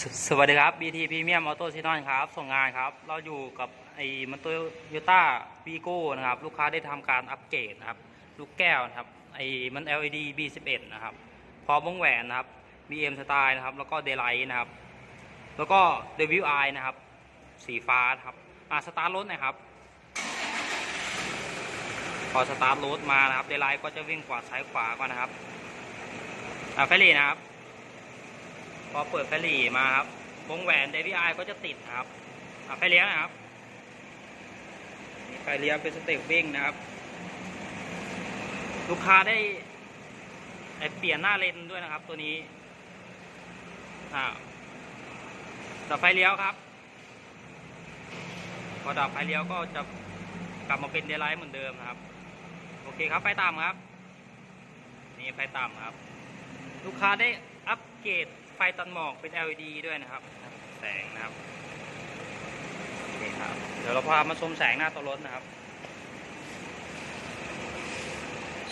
สสวัสดีครับ BT Premium Auto s i n o n ครับ ส่งงานครับ เราอยู่กับไอ้มันโตโยต้าวีโก้นะครับ ลูกค้าได้ทำการอัปเกรดนะครับ ลูกแก้วนะครับ ไอ้มัน LED B11 นะครับ พร้อมวงแหวนนะครับ BM สไตล์นะครับ แล้วก็เดลไลท์นะครับ แล้วก็ WI นะครับ สีฟ้าครับอ่าสตาร์ทรถนะครับ พอสตาร์ทรถมานะครับ เดลไลท์ก็จะวิ่งขวาซ้ายขวาก่อนนะครับ อ่าไฟหลีนะครับ อเปิดไฟหลีมาครับวงแหวน DVI ก็จะติดนะครับอะไฟเลี้ยวนะครับนี่ไฟเลี้ยวเป็นสเต็ปวิ่งนะครับ ลูกค้าได้ไอ้เปลี่ยนหน้าเลนด้วยนะครับ ตัวนี้อ่าดับไฟเลี้ยวครับ พอดับไฟเลี้ยวก็จะกลับมาเป็นเดลไลท์เหมือนเดิมนะครับ โอเคครับไฟต่ำครับ นี่ไฟต่ำครับ ลูกค้าได้อัปเกรด ไฟตัดหมอกเป็น LED ด้วยนะครับ แสงนะครับโอเคครับ เดี๋ยวเราพามาชมแสงหน้าตัวรถนะครับ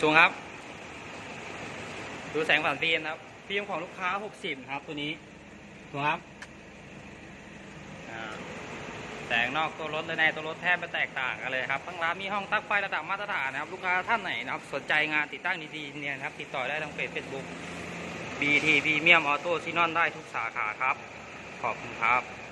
สูงครับ ดูแสงผ่านฟิล์มครับฟิล์มของลูกค้า 60 ครับ ตัวนี้สูงครับแสงนอกตัวรถและในตัวรถแทบไม่แตกต่างกันเลยครับทั้งร้านมีห้องตักไฟระดับมาตรฐานนะครับ ลูกค้าท่านไหนนะครับ สนใจงานติดตั้งดีๆเนี่ยนะครับ ติดต่อได้ทางเพจเฟซบุ๊ก BT พรีเมียมออโต้ซินอนได้ทุกสาขาครับ ขอบคุณครับ